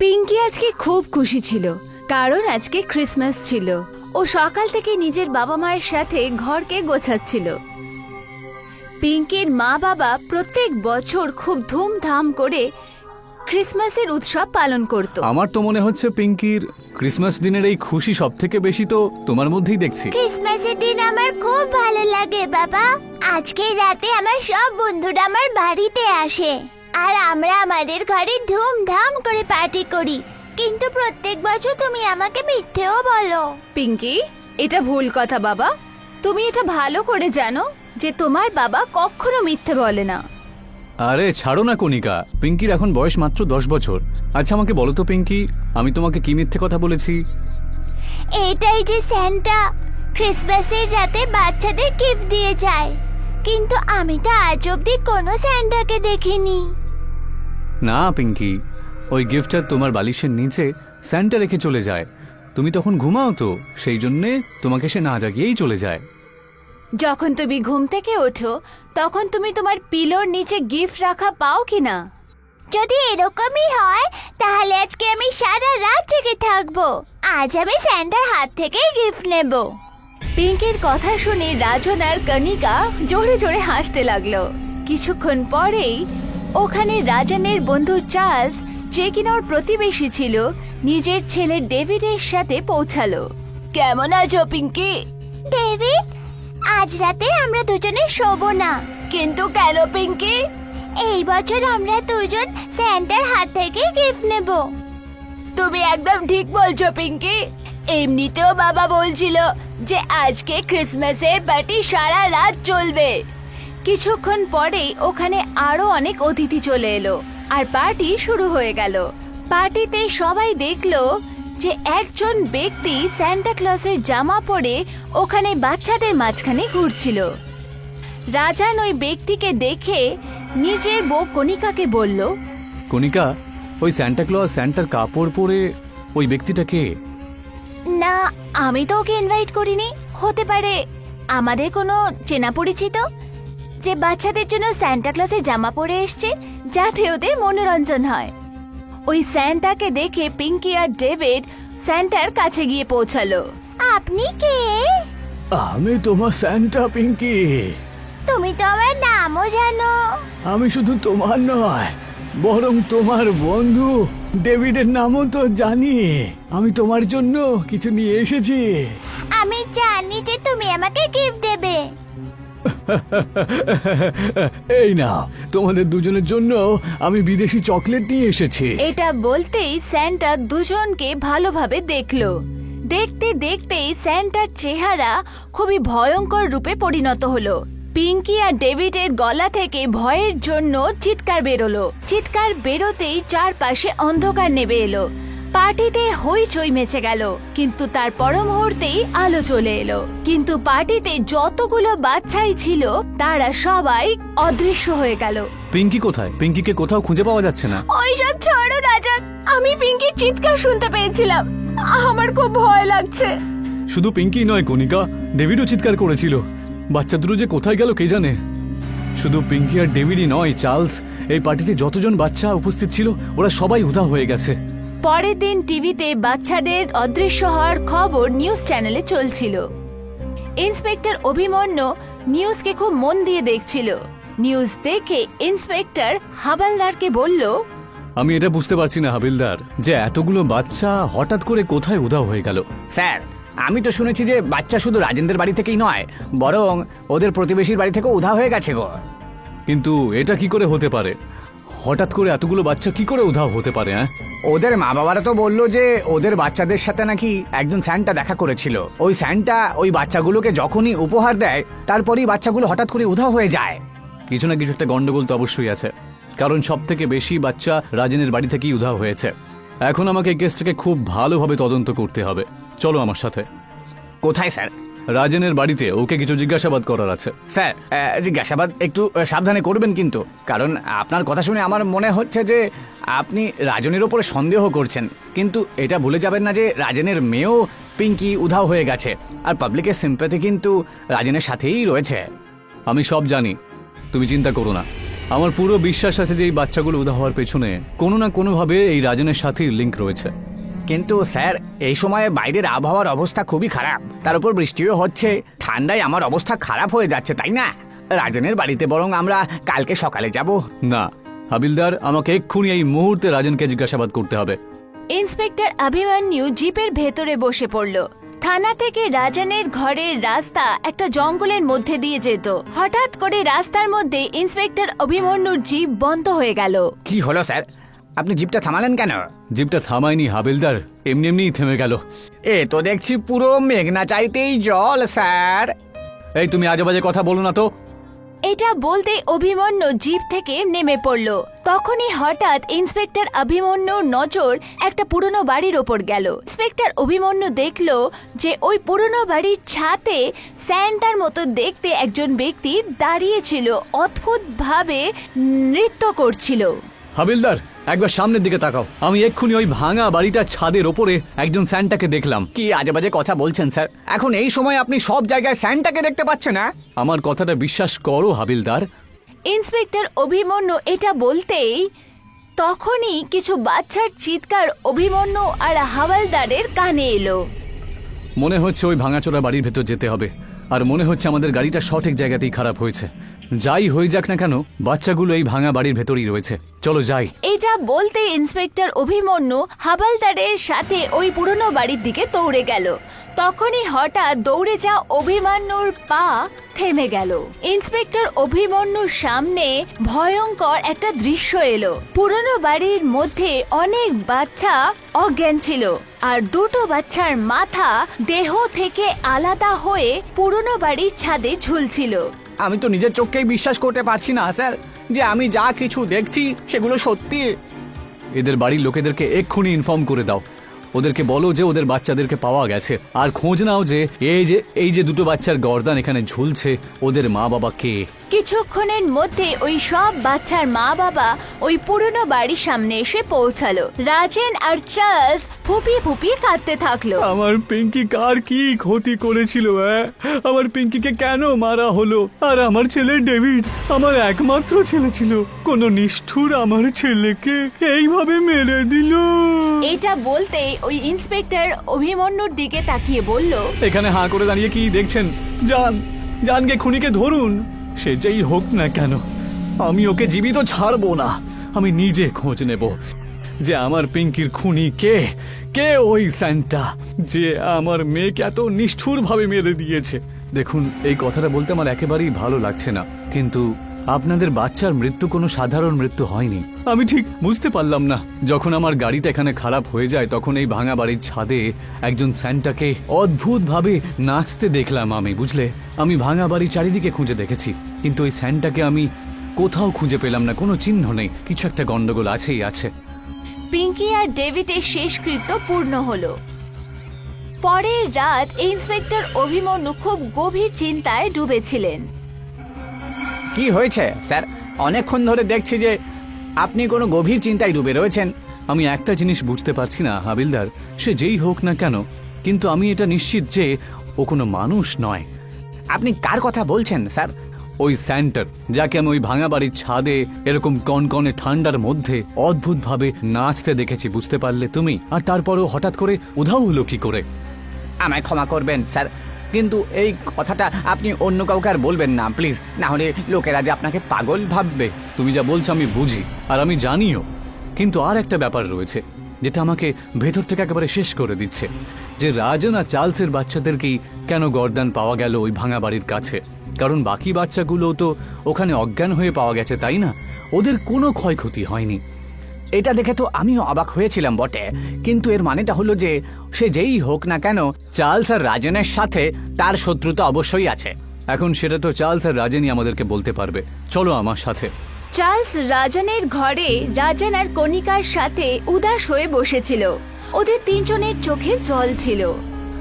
পিঙ্কি আজকে খুব খুশি ছিল কারণ আজকে ক্রিসমাস ছিল। ও সকাল থেকে নিজের বাবা মায়ের সাথে ঘরকে গোছাচ্ছিল। পিঙ্কির মা বাবা প্রত্যেক বছর খুব ধুমধাম করে ক্রিসমাসের উৎসব পালন করত। আমার তো মনে হচ্ছে পিঙ্কির ক্রিসমাস দিনের এই খুশি সব থেকে বেশি তো তোমার মধ্যেই দেখছি। ক্রিসমাসের দিন আমার খুব ভালো লাগে বাবা। আজকে রাতে আমার সব বন্ধুরা আমার বাড়িতে আসে। আর আমরা আমাদের ঘরে ধুমধাম করে পার্টি করি। কিন্তু প্রত্যেক বছর তুমি আমাকে মিথ্যেও বলো। পিঙ্কি এটা ভুল কথা বাবা। তুমি এটা ভালো করে জানো যে তোমার বাবা কখনো মিথ্যে বলে না। আরে ছাড়ো না কণিকা। পিঙ্কির এখন বয়স মাত্র দশ বছর। আচ্ছা আমাকে বলো তো পিঙ্কি আমি তোমাকে কি মিথ্যে কথা বলেছি? এটাই যে স্যান্টা ক্রিসমাসের রাতে বাচ্চাদের গিফট দিয়ে যায়। কিন্তু আমি তো আজ অব্দি কোনো স্যান্টাকে দেখিনি। না, পিঙ্কি। ওই গিফটটা তোমার বালিশের নিচে স্যান্টা রেখে চলে যায়। তুমি তখন ঘুমাও তো, সেই জন্যে তোমাকে সে না জাগিয়েই চলে যায়। যখন তুমি ঘুম থেকে ওঠো, তখন তুমি তোমার পিলোর নিচে গিফট রাখা পাও কি না যদি এরকমই হয়, তাহলে আজকে আমি সারা রাত জেগে থাকব। আজ আমি স্যান্টার হাত থেকে গিফট নেব। পিঙ্কির কথা শুনে রাজন আর কণিকা জোরে জোরে হাসতে লাগল। কিছুক্ষণ পরেই ওখানে রাজনের বন্ধু চার্লস যে কিনা ওর প্রতিবেশী ছিল নিজের ছেলে ডেভিডের সাথে পৌঁছালো। কেমন আছো পিঙ্কি? ডেভিড আজ রাতে আমরা দুজনে শোবো না। কিন্তু কেন পিঙ্কি? এই বছর আমরা দুজন স্যান্টার হাত থেকে গিফট নেব। তুমি একদম ঠিক বলছো পিঙ্কি। এমনিতেও বাবা বলছিল যে আজকে ক্রিসমাসের পার্টি সারা রাত চলবে। কিছুক্ষণ পরেই ওখানে আরও অনেক অতিথি চলে এলো আর পার্টি শুরু হয়ে গেল। পার্টিতে সবাই দেখল যে একজন ব্যক্তি স্যান্টা ক্লসের জামা পরে ওখানে বাচ্চাদের মাঝখানে ঘুরছিল। রাজান ওই ব্যক্তিকে দেখে নিজের বউ কণিকাকে বলল কণিকা ওই স্যান্টা ক্লজ স্যান্টার কাপড় পরে ওই ব্যক্তিটাকে না আমি তো ওকে ইনভাইট করিনি। হতে পারে আমাদের কোনো চেনা পরিচিত? যে বাচ্চাদের জন্য স্যান্টা ক্লসের জামা পরে এসছে যাতে ওদের মনোরঞ্জন হয়। ওই স্যান্টাকে দেখে পিঙ্কি আর ডেভিড স্যান্টার কাছে গিয়ে পৌঁছালো। আপনি কে? আমি তোমার স্যান্টা পিঙ্কি তুমি তো আমার নামও জানো। আমি শুধু তোমার নয় বরং তোমার বন্ধু ডেভিডের নামও তো জানি। আমি তোমার জন্য কিছু নিয়ে এসেছি। আমি জানি যে তুমি আমাকে গিফট দেবে। এই না তোমাদের দুজনের জন্য আমি বিদেশি চকলেট নিয়ে এসেছি। এটা বলতেই স্যান্টা দুজনকে ভালোভাবে দেখল। দেখতে দেখতেই স্যান্টার চেহারা খুবই ভয়ঙ্কর রূপে পরিণত হলো। পিঙ্কি আর ডেভিডের গলা থেকে ভয়ের জন্য চিৎকার বেরোলো। চিৎকার বেরোতেই চারপাশে অন্ধকার নেমে এলো। পার্টিতে হইচই মেচে গেল কিন্তু তার পর মুহূর্তেই আলো চলে এলো। কিন্তু পার্টিতে যতগুলো বাচ্চাই ছিল তারা সবাই অদৃশ্য হয়ে গেল। পিঙ্কি কোথায়? পিঙ্কিকে কোথাও খুঁজে পাওয়া যাচ্ছে না। ওইসব ছাড়ো রাজা আমি পিঙ্কির চিৎকার শুনতে পেয়েছিলাম। আমার খুব ভয় লাগছে। শুধু পিঙ্কি নয় কণিকা ডেভিডও চিৎকার করেছিল। বাচ্চা দুটো যে কোথায় গেল কে জানে? শুধু পিঙ্কি আর ডেভিডই নয় চার্লস এই পার্টিতে যতজন বাচ্চা উপস্থিত ছিল ওরা সবাই উধা হয়ে গেছে। পরের দিন টিভিতে বাচ্চাদের অদৃশ্য হওয়ার খবর নিউজ চ্যানেলে চলছিল। ইন্সপেক্টর অভিমন্যু নিউজকে খুব মন দিয়ে দেখছিল। নিউজ দেখে ইন্সপেক্টর হাবালদারকে বলল আমি এটা বুঝতে পারছি না হাবিলদার যে এতগুলো বাচ্চা হঠাৎ করে কোথায় উধাও হয়ে গেল। স্যার আমি তো শুনেছি যে বাচ্চা শুধু রাজেন্দ্রের বাড়ি থেকেই নয় বরং ওদের প্রতিবেশীর বাড়ি থেকেও উধা হয়ে গেছে গো। কিন্তু এটা কি করে হতে পারে? হঠাৎ করে এতগুলো বাচ্চা কি করে উধাও হতে পারে হ্যাঁ? ওদের মা বাবারা তো বলল যে ওদের বাচ্চাদের সাথে নাকি একজন স্যান্টা দেখা করেছিল। ওই স্যান্টা ওই বাচ্চাগুলোকে যখনই উপহার দেয় তারপরেই বাচ্চাগুলো হঠাৎ করে উধাও হয়ে যায়। কিছু না কিছু একটা গন্ডগোল তো অবশ্যই আছে। কারণ সব থেকে বেশি বাচ্চা রাজেনের বাড়ি থেকেই উধাও হয়েছে। এখন আমাকে এই কেসটাকে খুব ভালোভাবে তদন্ত করতে হবে। চলো আমার সাথে। কোথায় স্যার? রাজেনের বাড়িতে ওকে কিছু জিজ্ঞাসাবাদ করার আছে। স্যার জিজ্ঞাসাবাদ একটু সাবধানে করবেন কিন্তু কারণ আপনার কথা শুনে আমার মনে হচ্ছে যে আপনি রাজনের ওপরে সন্দেহ করছেন। কিন্তু এটা ভুলে যাবেন না যে রাজেনের মেয়েও পিঙ্কি উধাও হয়ে গেছে। আর পাবলিকের সিম্পাথি কিন্তু রাজনের সাথেই রয়েছে। আমি সব জানি। তুমি চিন্তা করো না। আমার পুরো বিশ্বাস আছে যে এই বাচ্চাগুলো উদা হওয়ার পেছনে কোনো না কোনোভাবে এই রাজনের সাথেই লিঙ্ক রয়েছে। কিন্তু স্যার এই সময়ে বাইরের আবহাওয়ার অবস্থা খুবই খারাপ। তার উপর বৃষ্টিও হচ্ছে। ঠান্ডায় আমার অবস্থা খারাপ হয়ে যাচ্ছে তাই না? রাজনের বাড়িতে বরং আমরা কালকে সকালে যাব। না হাবিলদার আমাকে এক্ষুনি এই মুহূর্তে রাজনকে জিজ্ঞাসাবাদ করতে হবে। ইন্সপেক্টর অভিমন্যু জিপের ভেতরে বসে পড়ল। থানা থেকে রাজানের ঘরের রাস্তা একটা জঙ্গলের মধ্যে দিয়ে যেত। হঠাৎ করে রাস্তার মধ্যে ইন্সপেক্টর অভিমন্যুর জিপ বন্ধ হয়ে গেল। কি হলো স্যার? আপনি জিপটা থামালেন কেন? জিপটা থামায়নি হাবিলদার এমনি এমনিই থেমে গেল। এ তো দেখছি পুরো মেঘনা চাইতেই জল স্যার। এই তুমি আজে বাজে কথা বলো না তো। এটা বলতে অভিমন্যু জিপ থেকে নেমে পড়ল। তখনই হঠাৎ ইন্সপেক্টর অভিমন্যুর নজর একটা পুরনো বাড়ির ওপর গেল। ইন্সপেক্টর অভিমন্যু দেখল যে ওই পুরনো বাড়ির ছাতে স্যান্টার মতো দেখতে একজন ব্যক্তি দাঁড়িয়েছিল অদ্ভুতভাবে নৃত্য করছিল। হাবিলদার একবার সামনের দিকে তাকাও। আমি এক্ষুনি ওই ভাঙা বাড়িটার ছাদের ওপরে একজন স্যান্টাকে দেখলাম। কি আজে বাজে কথা বলছেন স্যার? এখন এই সময় আপনি সব জায়গায় স্যান্টাকে দেখতে পাচ্ছেন না আমার কথাটা বিশ্বাস করো হাবিলদার। ইন্সপেক্টর অভিমন্যু এটা বলতেই তখনই কিছু বাচ্চার চিৎকার অভিমন্যু আর হাওয়ালদারের কানে এলো। মনে হচ্ছে ওই ভাঙাচোরা বাড়ির ভেতর যেতে হবে। আর মনে হচ্ছে আমাদের গাড়িটা সঠিক জায়গাতেই খারাপ হয়েছে। যাই হয়ে যাক না কেন, বাচ্চাগুলো এই ভাঙা বাড়ির ভেতরেই রয়েছে। চলো যাই। এটা বলতে ইন্সপেক্টর অভিমন্যু হাবালদারের সাথে ওই পুরনো বাড়ির দিকে দৌড়ে গেল। তখনই হঠাৎ দৌড়ে যা অভিমন্যুর পা থেমে গেল। ইন্সপেক্টর অভিমন্যুর সামনে ভয়ঙ্কর একটা দৃশ্য এলো। পুরনো বাড়ির মধ্যে অনেক বাচ্চা অজ্ঞান ছিল, আর দুটো বাচ্চার মাথা দেহ থেকে আলাদা হয়ে পুরনো বাড়ির ছাদে ঝুলছিল। আমি তো নিজের চোখকেই বিশ্বাস করতে পারছি না, স্যার, যে আমি যা কিছু দেখছি সেগুলো সত্যি। এদের বাড়ির লোকেদেরকে এক্ষুনি ইনফর্ম করে দাও। ওদেরকে বলো যে ওদের বাচ্চাদেরকে পাওয়া গেছে। আর খোঁজ নাও যে এই যে এই যে দুটো বাচ্চার গর্দান এখানে ঝুলছে, ওদের মা বাবা কে? কিছুক্ষণের মধ্যে ওই সব বাচ্চার মা বাবা ওই পুরনো বাড়ির সামনে এসে পৌঁছালো। রাজেন আর চার্লস ফুপিয়ে ফুপিয়ে কাঁদতে থাকল। আমার পিঙ্কি কার কি ক্ষতি করেছিল হ্যাঁ? আমার পিঙ্কিকে কেন মারা হলো? আর আমার ছেলে ডেভিড আমার একমাত্র ছেলে ছিল। কোন নিষ্ঠুর আমার ছেলেকে এইভাবে মেরে দিল। এটা বলতে ওই ইন্সপেক্টর অভিমন্যুর দিকে তাকিয়ে বলল এখানে হাঁ করে দাঁড়িয়ে কি দেখছেন? যান জানকে খুনিকে ধরুন। সে যেই হোক না কেন, আমি ওকে জীবিত ছাড়বো না। আমি নিজে খোঁজ নেব যে আমার পিঙ্কির খুনি কে কে ওই স্যান্টা, যে আমার মেয়েকে এত নিষ্ঠুরভাবে মেরে দিয়েছে। দেখুন, এই কথাটা বলতে আমার একেবারেই ভালো লাগছে না, কিন্তু আপনাদের বাচ্চার মৃত্যু কোনো সাধারণ মৃত্যু হয়নি। আমি ঠিক বুঝতে পারলাম না। যখন আমার গাড়িটা এখানে খারাপ হয়ে যায় তখন এই ভাঙা বাড়ির ছাদে একজন স্যান্টাকে অদ্ভুতভাবে নাচতে দেখলাম আমি বুঝলে? আমি ভাঙা বাড়ির চারিদিকে খুঁজে দেখেছি কিন্তু ওই স্যান্টাকে আমি কোথাও খুঁজে পেলাম না কোনো চিহ্ন নেই কিছু একটা গন্ডগোল আছেই আছে। পিঙ্কি আর ডেভিডের শেষকৃত্য পূর্ণ হলো। পরের রাত ইন্সপেক্টর অভিমন্যু খুব গভীর চিন্তায় ডুবেছিলেন। কি হয়েছে? স্যার অনেকক্ষণ ধরে দেখছি যে আপনি কোনো গভীর চিন্তায় ডুবে রয়েছেন। আমি একটা জিনিস বুঝতে পারছি না হাবিলদার। সে যেই হোক না কেন কিন্তু আমি এটা নিশ্চিত যে ও কোনো মানুষ নয়। আপনি কার কথা বলছেন স্যার? ওই স্যান্টার যাকে আমি ওই ভাঙা বাড়ির ছাদে এরকম কনকনে ঠান্ডার মধ্যে অদ্ভুতভাবে নাচতে দেখেছি বুঝতে পারলে তুমি? আর তারপরেও হঠাৎ করে উধাও হলো কি করে? আমায় ক্ষমা করবেন স্যার। কিন্তু এই কথাটা আপনি অন্য কাউকে আর বলবেন না প্লিজ না হলে লোকেরা যে আপনাকে পাগল ভাববে, তুমি যা বলছো আমি বুঝি, আর আমি জানিও। কিন্তু আর একটা ব্যাপার রয়েছে, যেটা আমাকে ভেতর থেকে একেবারে শেষ করে দিচ্ছে, যে রাজন আর চার্লসের বাচ্চাদেরকেই কেন গরদান পাওয়া গেল ওই ভাঙা বাড়ির কাছে? কারণ বাকি বাচ্চাগুলো তো ওখানে অজ্ঞান হয়ে পাওয়া গেছে, তাই না? ওদের কোনো ক্ষয়ক্ষতি হয়নি। এটা দেখে তো আমিও অবাক হয়েছিলাম বটে। কিন্তু এর মানেটা হলো যে সে যেই হোক না কেন চার্লস আর রাজনের সাথে তার শত্রুতা অবশ্যই আছে। এখন সেটা তো চার্লস আর রাজেনই আমাদেরকে বলতে পারবে। চলো আমার সাথে। চার্লস রাজানের ঘরে রাজান আর কণিকার সাথে উদাস হয়ে বসেছিল। ওদের তিনজনের চোখে জল ছিল।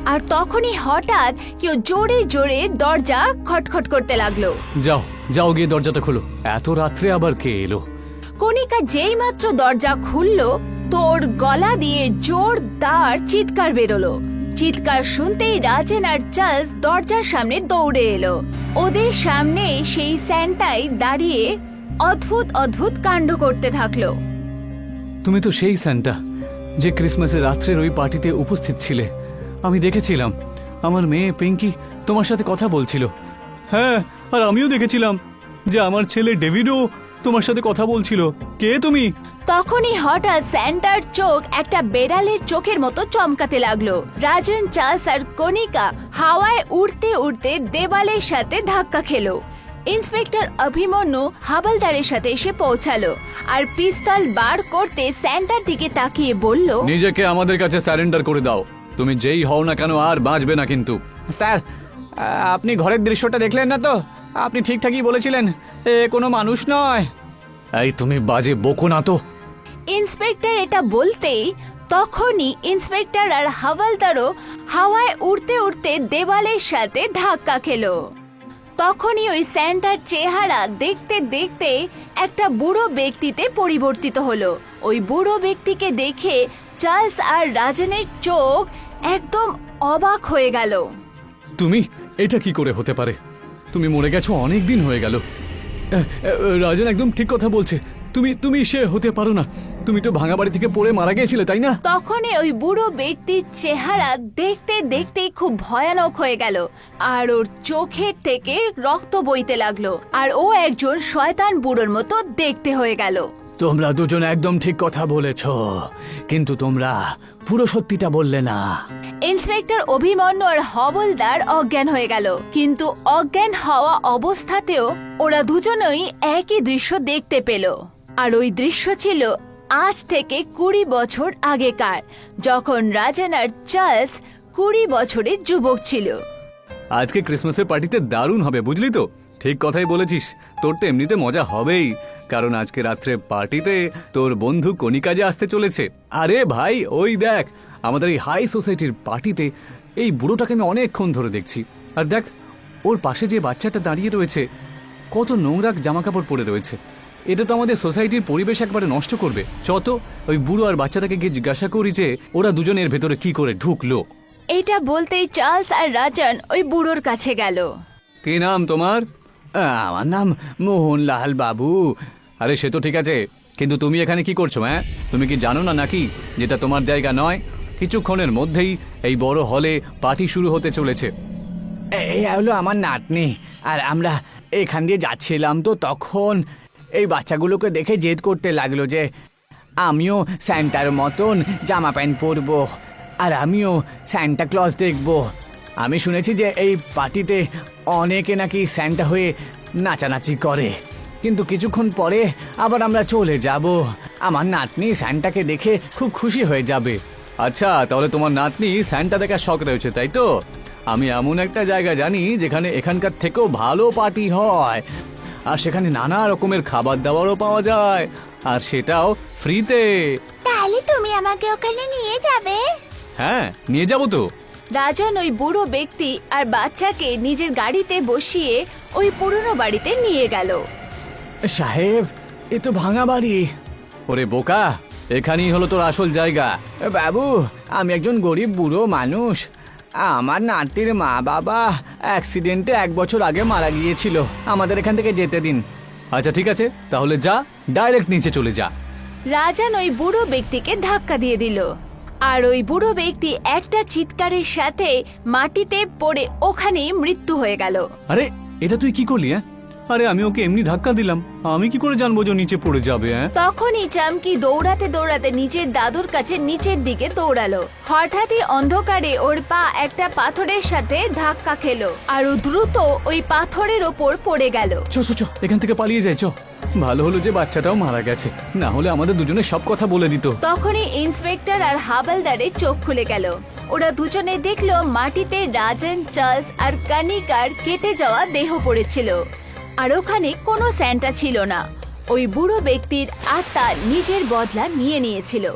আর তখনই হঠাৎ কেউ জোরে জোরে দরজা খটখট করতে লাগল। যাও যাও গিয়ে দরজাটা খোলো। এত রাত্রে আবার কে এলো? কণিকা যেই মাত্র দরজা খুলল, তোর গলা দিয়ে জোরদার চিৎকার বেরোলো। চিৎকার শুনতেই রাজেন আর চার্লস দরজার সামনে দৌড়ে এলো। ওদের সামনে সেই স্যান্টাই দাঁড়িয়ে অদ্ভুত অদ্ভুত কাণ্ড করতে থাকল। তুমি তো সেই স্যান্টা, যে ক্রিসমাসের রাত্রের ওই পার্টিতে উপস্থিত ছিলে। আমি দেখেছিলাম। আমার মেয়ে পিঙ্কি তোমার সাথে কথা বলছিল। হ্যাঁ আর আমিও দেখেছিলাম যে আমার ছেলে ডেভিডও তোমার সাথে কথা বলছিল। কে তুমি? তখনই হঠাৎ স্যান্টার চোখ একটা বেড়ালের চোখের মতো চমকাতে লাগল। রাজন চার্লস আর কনিকা হাওয়ায় উড়তে উড়তে দেওয়ালের সাথে ধাক্কা খেলো। ইন্সপেক্টর অভিমন্যু হাবলদারের সাথে এসে পৌঁছালো আর পিস্তল বার করতে স্যান্টার দিকে তাকিয়ে বলল নিজেকে আমাদের কাছে স্যারেন্ডার করে দাও। তুমি যেই হও না কেন আর বাঁচবে না কিন্তু। স্যার আপনি ঘরের দৃশ্যটা দেখলেন না তো? আপনি ঠিকঠাকই বলেছিলেন এ কোনো মানুষ নয়। এই তুমি বাজে বকো না তো। ইন্সপেক্টর এটা বলতেই তখনই ইন্সপেক্টর আর হাওয়ালদারও হাওয়ায় উড়তে উড়তে দেওয়ালের সাথে ধাক্কা খেলো। তখনই ওই স্যান্টার চেহারা দেখতে দেখতে একটা বুড়ো ব্যক্তিতে পরিবর্তিত হলো। ওই বুড়ো ব্যক্তিকে দেখে চার্লস আর রাজনের চোখ একদম অবাক হয়ে গেল। তুমি এটা কি করে হতে পারে? তুমি মরে গেছো অনেক দিন হয়ে গেল। রাজন একদম ঠিক কথা বলছে। তুমি তুমি সে হতে পারো না। তুমি তো ভাঙা বাড়ি থেকে পড়ে মারা গিয়েছিলে, তাই না? তখনই ওই বুড়ো ব্যক্তির চেহারা দেখতে, দেখতেই খুব ভয়ানক হয়ে গেল। আর ওর চোখের থেকে রক্ত বইতে লাগল। আর ও একজন শয়তান বুড়োর মতো দেখতে হয়ে গেল। তোমরা দুজন একদম ঠিক কথা বলেছ কিন্তু তোমরা পুরো সত্যিটা বললে না। ইন্সপেক্টর অভিমন্যু আর হবলদার অজ্ঞান হয়ে গেল। কিন্তু অজ্ঞান হওয়া অবস্থাতেও ওরা দুজনেই একই দৃশ্য দেখতে পেল। আর ওই দৃশ্য ছিল আজ থেকে কুড়ি বছর আগেকার যখন রাজন আর চার্লস কুড়ি বছরের যুবক ছিল। আজকে ক্রিসমাসের পার্টিতে দারুণ হবে বুঝলি তো? ঠিক কথাই বলেছিস। তোর তো এমনিতে মজা হবেই কারণ আজকে রাত্রে পার্টিতে তোর বন্ধু কণিকা যে আসতে চলেছে। আরে ভাই ওই দেখ আমাদের এই হাই সোসাইটির পার্টিতে এই বুড়োটাকে আমি অনেকক্ষণ ধরে দেখছি। আর দেখ ওর পাশে যে বাচ্চাটা দাঁড়িয়ে রয়েছে কত নোংরা জামা কাপড় পরে রয়েছে। এটা তো আমাদের সোসাইটির পরিবেশ একবারে নষ্ট করবে। চত ওই বুড়ো আর বাচ্চাটাকে গিয়ে জিজ্ঞাসা করি যে ওরা দুজনের ভেতরে কি করে ঢুকলো। এটা বলতেই চার্লস আর রাজন ওই বুড়োর কাছে গেল। কি নাম তোমার? আমার নাম মোহনলাল বাবু। আরে সে তো ঠিক আছে। কিন্তু তুমি এখানে কি করছ হ্যাঁ? তুমি কি জানো না নাকি যেটা তোমার জায়গা নয়? কিছুক্ষণের মধ্যেই এই বড় হলে পার্টি শুরু হতে চলেছে। এই হলো আমার নাতনি। আর আমরা এখান দিয়ে যাচ্ছিলাম তো তখন। এই বাচ্চাগুলোকে দেখে জেদ করতে লাগল যে আমিও স্যান্টার মতন জামা প্যান্ট পরবো। আর আমিও স্যান্টা ক্লজ দেখব। আমি শুনেছি যে এই পার্টিতে অনেকে নাকি স্যান্টা হয়ে নাচানাচি করে। কিন্তু কিছুক্ষণ পরে আবার আমরা চলে যাব। আমার নাতনি স্যান্টাকে দেখে খুব খুশি হয়ে যাবে। আচ্ছা তাহলে তোমার নাতনি স্যান্টা দেখার শখ রয়েছে তাই তো? আমি এমন একটা জায়গা জানি যেখানে এখানকার থেকেও ভালো পার্টি হয়। আর সেখানে নানা রকমের খাবার দাবারও পাওয়া যায়। আর সেটাও ফ্রিতে। তাহলে তুমি আমাকে ওখানে নিয়ে যাবে? হ্যাঁ নিয়ে যাব তো। রাজন ওই বুড়ো ব্যক্তি আর বাচ্চাকে নিজের গাড়িতে বসিয়ে ওই পুরনো বাড়িতে নিয়ে গেল। সাহেব এ তো ভাঙা বাড়ি। ওরে বোকা এখানেই হলো তোর আসল জায়গা। বাবু আমি একজন গরিব বুড়ো মানুষ। আমার নাতির মা বাবা অ্যাক্সিডেন্টে এক বছর আগে মারা গিয়েছিল। আমাদের এখান থেকে যেতে দিন। আচ্ছা ঠিক আছে তাহলে যা ডাইরেক্ট নিচে চলে যা। রাজান ওই বুড়ো ব্যক্তিকে ধাক্কা দিয়ে দিল। আর ওই বুড়ো ব্যক্তি একটা চিৎকারের সাথে মাটিতে পড়ে ওখানেই মৃত্যু হয়ে গেল। আরে এটা তুই কি করলি হ্যাঁ? আরে আমি ওকে এমনি ধাক্কা দিলাম। আমি কি করে জানব যে ও নিচে পড়ে যাবে হ্যাঁ? তখনই চামকি দৌড়াতে দৌড়াতে নিজের দাদুর কাছে নিচের দিকে দৌড়ালো। হঠাৎই অন্ধকারে ওর পা একটা পাথরের সাথে ধাক্কা খেলো আর ও দ্রুত ওই পাথরের ওপর পড়ে গেল। চ চ চ এখান থেকে পালিয়ে যাই চ। ভালো হলো যে বাচ্চাটাও মারা গেছে। না হলে আমাদের দুজনে সব কথা বলে দিত। তখনই ইন্সপেক্টর আর হাবালদারের চোখ খুলে গেল। ওরা দুজনে দেখল মাটিতে রাজেন, চার্লস আর কানিকার কেটে যাওয়া দেহ পড়েছিল। আর ওখানে কোনো স্যান্টা ছিল না। ওই বুড়ো ব্যক্তির আত্মা নিজের বদলা নিয়ে নিয়েছিল।